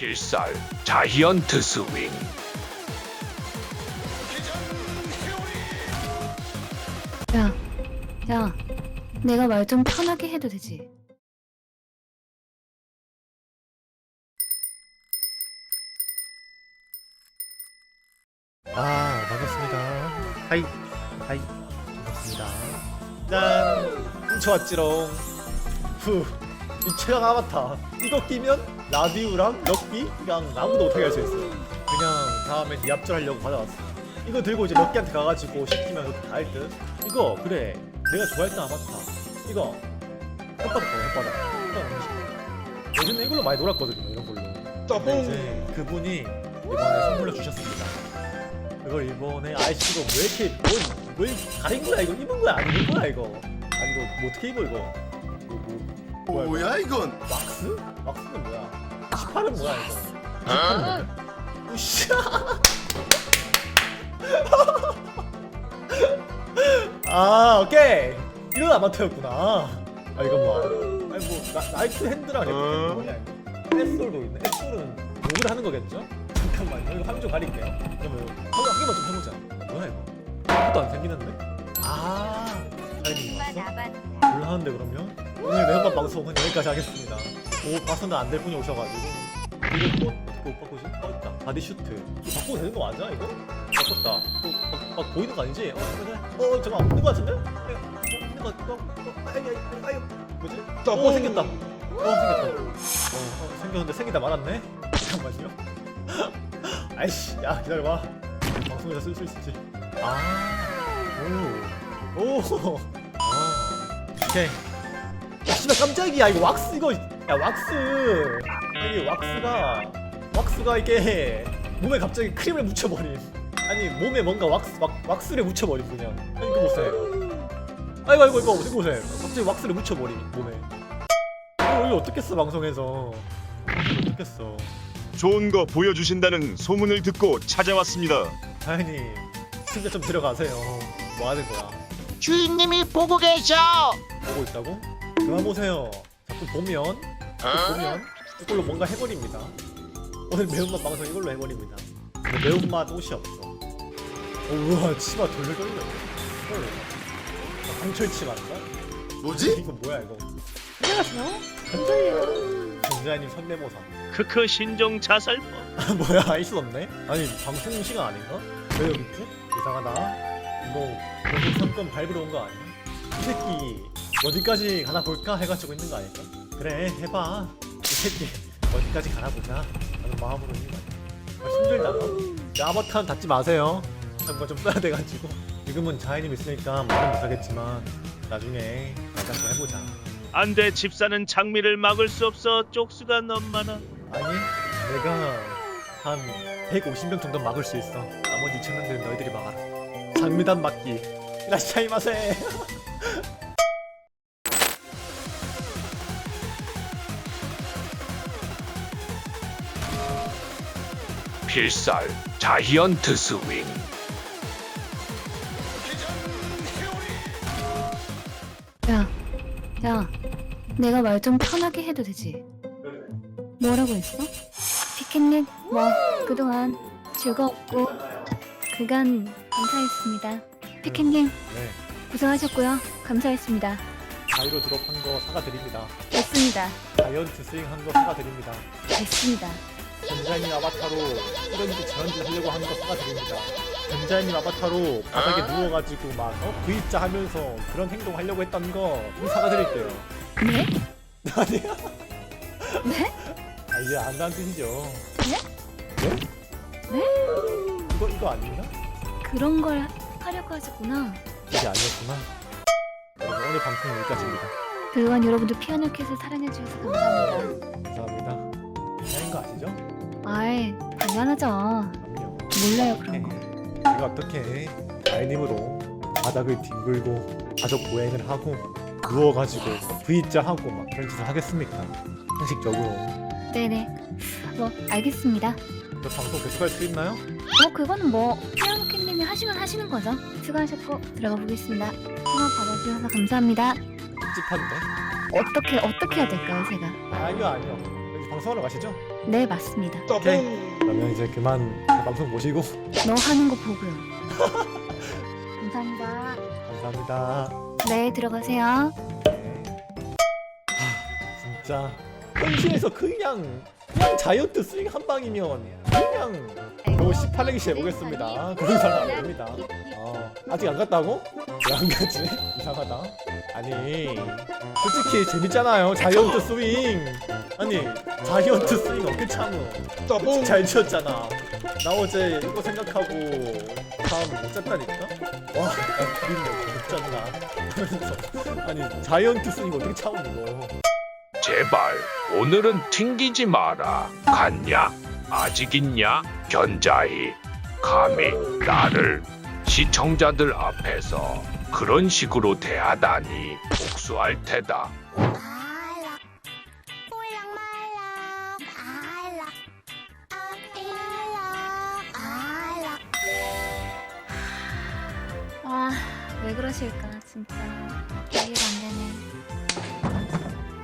필살 자이언트 스윙. 야, 야, 내가 말 좀 편하게 해도 되지. 아 반갑습니다. 하이 하이 반갑습니다. 짠! 훔쳐왔지롱. 후 이 최강 아바타. 이거 끼면 라디우랑 럭비 그냥 아무도 못하게 할 수 있어요. 그냥 다음에 얍절하려고 받아왔어 이거 들고 이제 럭비한테 가가지고 시키면 그렇게 다할 듯. 이거 그래. 내가 좋아했던 아바타 이거. 혓바닥 보여 혓바닥 예전에 이걸로 많이 놀았거든요 이런 걸로. 근데 이제 그분이 이번에 선물로 주셨습니다. 그걸 이번에 아이씨가 왜 이렇게 뭘, 뭘 가린 거야 이거? 입은 거야? 안 입은 거야 이거? 아니 이거 뭐 어떻게 입어 이거? 이거 뭐 뭐야, 이건? 왁스? 왁스는 뭐야? 18은 뭐야 이거? 18은 뭐야? 으쌰! 아 오케이. 이런 아마터였구나. 아 이건 뭐 아니 뭐 나, 나이트 핸드랑 레프트 뭐냐 이거 햇솔도 있네. 햇솔은 욕을 하는 거겠죠? 잠깐만요 이거 화면 좀 가릴게요. 그러면 한번 한 개만 좀 해보자. 뭐야 이거? 아무것도 안 생기는데? 아 타이밍이 왔어? 곤란한데 그러면? 오늘 매운맛 방송은 여기까지 하겠습니다. 오 봐서는 안 될 분이 오셔가지고. 이거 꽃 어떻게 옷 바꾸지? 어 있다. 바디 슈트. 이거 바꾸도 되는 거 맞아 이거? 바꿨다. 또 막, 막 보이는 거 아니지? 어 그래. 어 잠깐 없는 거 같은데? 어, 없는 거 같아 어, 어, 아유 뭐지? 어 생겼다. 어 생겼다. 어, 어 생겼는데 생기다 말았네? 잠깐만요. 아이씨 야 기다려봐. 방송에서 쓸 수 있지. 아 오 오. 아, 오케이. 야 씨발 깜짝이야. 이거 왁스 이거. 야 왁스. 이게 왁스가 왁스가 이게 몸에 갑자기 크림을 묻혀버림 아니 몸에 뭔가 왁스 왁, 왁스를 묻혀버림 그냥. 아니 이거 보세요. 아이고 아이고 이거 이거 보세요? 갑자기 왁스를 묻혀버림 몸에. 이거 이거 어떻게 써 방송에서? 이거 어떻게 써 좋은 거 보여주신다는 소문을 듣고 찾아왔습니다. 다현이 진짜 좀 들어가세요. 뭐 하는 거야 주인님이 보고 계셔. 보고 있다고? 그만 보세요. 자꾸 보면, 자꾸 보면 이걸로 뭔가 해버립니다. 오늘 매운맛 방송 이걸로 해버립니다. 근데 매운맛 옷이 없어. 어, 우와 치마 돌려 돌려. 헐. 아, 강철 치마인가? 뭐지? 이거 뭐야 이거? 안녕하세요. 전자님 선내모사. 크크 신종 자살법 아, 뭐야 있었네? 아니 방송 시간 아닌가? 왜 여기 있지? 이상하다. 뭐 여기 상권 밟으러 온 거 아니야? 이 새끼 어디까지 가나 볼까 해가지고 있는 거 아닐까? 그래 해봐. 이 새끼 어디까지 가나 보자. 하는 마음으로 있는 거 아니야? 아, 힘들다. 너. 야, 아바타는 닫지 마세요. 한번 좀 써야 돼가지고. 지금은 자이님 있으니까 말은 못하겠지만 나중에 나가서 해보자. 안돼 집사는 장미를 막을 수 없어 쪽수가 너무 많아 아니 내가 한 150명 정도 막을 수 있어 나머지 2천명들은 너희들이 막아라 장미단 막기 이라시차이마세 필살 자이언트 스윙 야, 야, 내가 말 좀 편하게 해도 되지. 뭐라고 했어? 피켓님, 뭐 그동안 즐거웠고 그간 감사했습니다. 피켓님, 네 고생하셨고요. 감사했습니다. 자이로 드롭한 거 사과드립니다 됐습니다. 자이언트 스윙 한 거 사과드립니다 됐습니다. 전자님 아바타로 이런지 저런지 하려고 한거 사과드립니다 전자님 아바타로 바닥에 누워가지고 막 어? V자 하면서 그런 행동 하려고 했던 거 사과드릴게요 네? 아니야 네? 아 이제 안다는 뜻이죠 네? 네? 네? 이거 이거 아닌가? 그런 걸 하려고 하셨구나. 이게 아니었구나. 여러분 오늘 방송 여기까지입니다. 그동안 여러분들 피아노 캣을 사랑해주셔서 감사합니다. 감사합니다. 하는 거 아시죠? 아이, 당연하죠. 그럼요. 몰라요, 그런 거. 우리가 어떻게 아이님으로 바닥을 뒹굴고 가족 보행을 하고 누워가지고 V자 하고 막 그런 짓을 하겠습니까? 상식적으로. 네네. 뭐, 알겠습니다. 저 방송 계속할 수 있나요? 뭐 그거는 뭐 피아노 캔님 이 하시면 하시는 거죠. 수고하셨고 들어가 보겠습니다. 통화 받아주셔서 감사합니다. 찝찝한데? 어떻게 어떻게 해야 될까요, 제가? 아니요 아니요. 여기 방송하러 가시죠? 네 맞습니다. 오케이. 그러면 이제 그만 방송 보시고 너 하는 거 보고요. 감사합니다. 감사합니다. 네 들어가세요. 진짜 현실에서 그냥 그냥 자이언트 스윙 한 방이면 그냥 뭐 18랭시 해보겠습니다. 그런 사람 안 됩니다. 어, 아직 안 갔다고? 왜안 갔지? 이상하다. 아니 솔직히 재밌잖아요. 자이언트 스윙. 아니 자이언트 스윙 어깨 참어. 솔직히 잘 치었잖아. 나 어제 이거 생각하고 다음 못 잤다니까? 와, 나 그린데 못 잤나? 그러면서 아니 자이언트 스윙 어떻게 참어 이거? 제발 오늘은 튕기지 마라. 갔냐? 아직 있냐? 견자이. 감히 나를 시청자들 앞에서 그런 식으로 대하다니 복수할 테다. 아왜 그러실까 진짜 이해가 안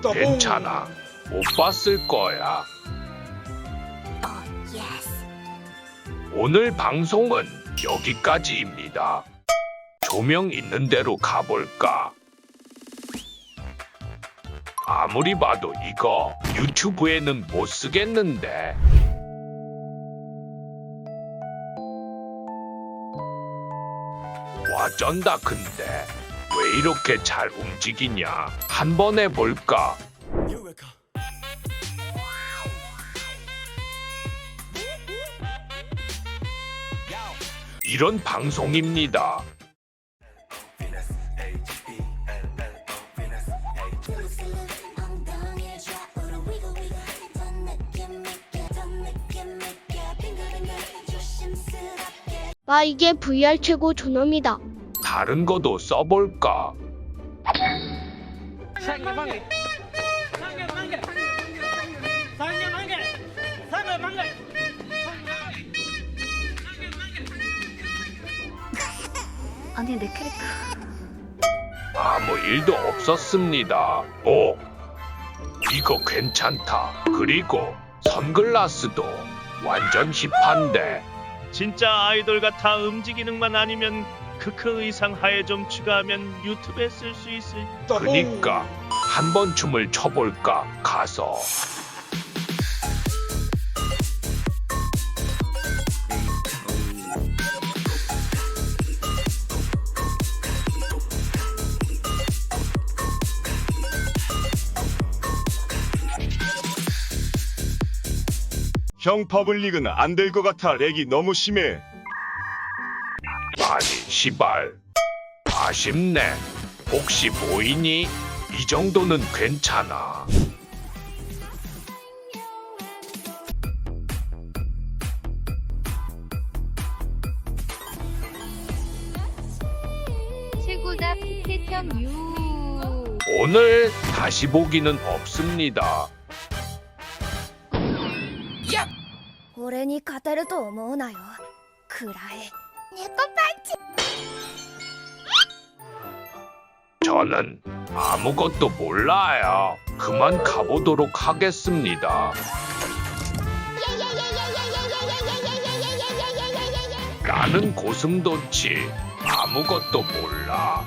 되네. 괜찮아. 못 봤을 거야. 오늘 방송은 여기까지입니다. 조명 있는 대로 가볼까? 아무리 봐도 이거 유튜브에는 못 쓰겠는데. 와 쩐다 근데 왜 이렇게 잘 움직이냐? 한번 해볼까? 이런 방송입니다. 와 이게 VR 최고 존엄이다. 다른 거도 써볼까? 아니 내 캐릭터 아무 일도 없었습니다. 오, 이거 괜찮다. 그리고 선글라스도 완전 힙한데. 진짜 아이돌 같아 음지 기능만 아니면 크크 의상 하에 좀 추가하면 유튜브에 쓸 수 있을 그니까 한번 춤을 춰볼까 가서. 형 퍼블릭은 안 될 것 같아. 렉이 너무 심해. 아니 시발. 아쉽네. 혹시 보이니? 이 정도는 괜찮아. 최고다 피켓형 유. 오늘 다시 보기는 없습니다 俺に勝てると思うなよくらえ猫パンチ 저는 아무것도 몰라요 그만 가보도록 하겠습니다 나는 고슴도치 아무것도 몰라